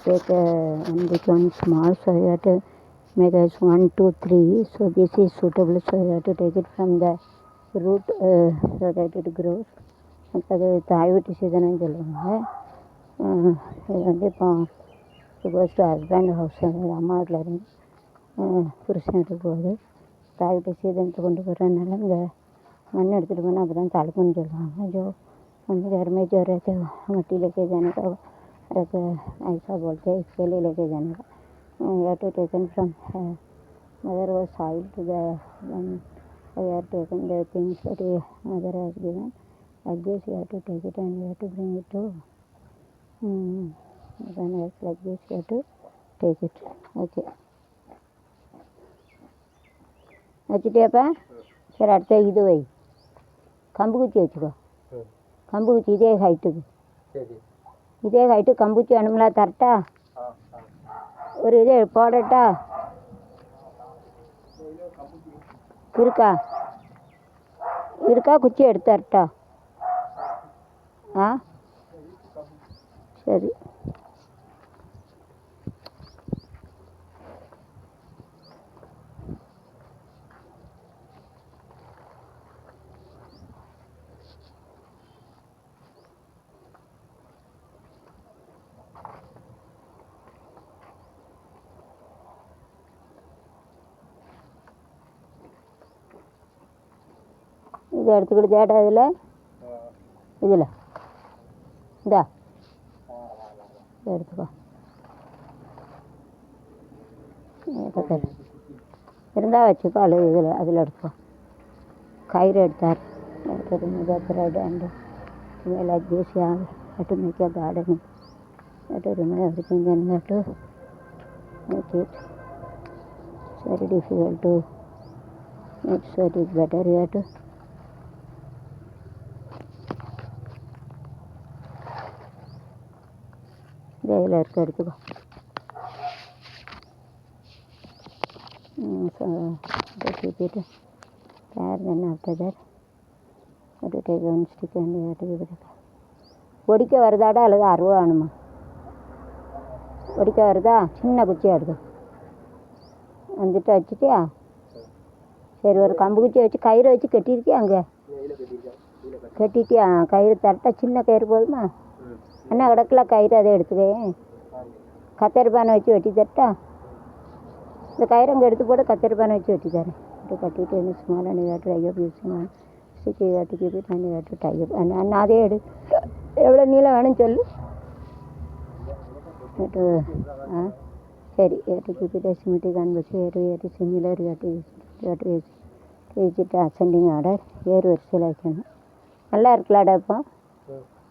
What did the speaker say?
take a, and this one small, so you have to make as one, two, three. So this is suitable, so you have to take it from the root uh, so that it grows. அது தாய் வீட்டு சீதனம் சொல்லுவாங்க அஹ் இது வந்து இப்போ suppose to husband house அம்மா வீட்டில் இருந்து அஹ் புருஷன் வீட்டுக்கு போகுது தாய் வீட்டு சீதனத்தை கொண்டு போகிறதுனால இந்த मन्ने எடுத்துகிட்டு போனால் அப்போ தான் தடுக்குன்னு சொல்லுவாங்க जो मम्मी घर में जो रहते हैं मिट्टी लेके जाने का रहते ऐसे ऐसा बोलते इसके लिए लेके जाने का। एयर टू टेकन फ्रॉम है। मगर वो साइल to their taken things mother as given adjust you her to take it and you to bring it to like this you to take it okay வச்சுட்டியாப்பா சரி அடுத்த இது வை இதே ஹைட்டு கம்பூச்சி வேணும்ல தரட்டா ஒரு இது போடட்டா? இருக்கா? இருக்கா? குச்சி எடுத்து தரட்டா ஆ? சரி. இதை எடுத்துக்கிட்டு தேட்டா இதில் இதில் இந்தா எடுத்துக்கோ இருந்தால் வச்சுக்கோ அல்லது இதில் அதில் எடுத்துக்கோ கயிறு எடுத்தார் எடுத்தது முதல் டேண்டு மேலே தேசிய అటు మీకు గార్డెన్ అటు రిమూవ్ ఎవ్రీథింగ్ అన్నట్టు make it very difficult make sure it better you to make it it's very difficult to make so it is better you have to இதில் இருக்க எடுத்துக்கோ ம் so keep it there then after that அது take one stick and you have to give it a ஒடிக்க வருதாடா அல்லது அருவா வேணுமா? ஒடிக்க வருதா? சின்ன குச்சியாக எடுத்து. வந்துட்டு வச்சுட்டியா? சரி ஒரு கம்பு குச்சியை வச்சு கயிறை வச்சு கட்டியிருக்கியா அங்கே? கட்டிட்டியா? கயிறு தரட்டா சின்ன கயிறு போதுமா? அண்ணா என்ன கிடக்கல கயிறு அதை எடுத்துக்கேன் கத்தரி பானை வச்சு வெட்டி தரட்டா இந்த கயிறு அங்கே எடுத்து போட்டு கத்தரிப்பானை வச்சு வெட்டி தரேன் கட்டிட்டு என்ன சும்மா அண்ணி காட்டு ஐயப் யூஸ் சிக்கி காட்டு கீப்பிட்டு அண்ட் காட்டு டைப் நான் அதே எடு எவ்வளோ நீளம் வேணும்னு சொல்லு வேட்டு ஆ சரி வேட்டு கீப்பிட்டு சிமிட்டி காண்பஸ் ஏறு ஏறு சிமிலர் வேட்டு வேட்டு வச்சுட்டு அசெண்டிங் ஆர்டர் ஏறு வரிசையில் வைக்கணும் நல்லா இருக்கலாடா இப்போ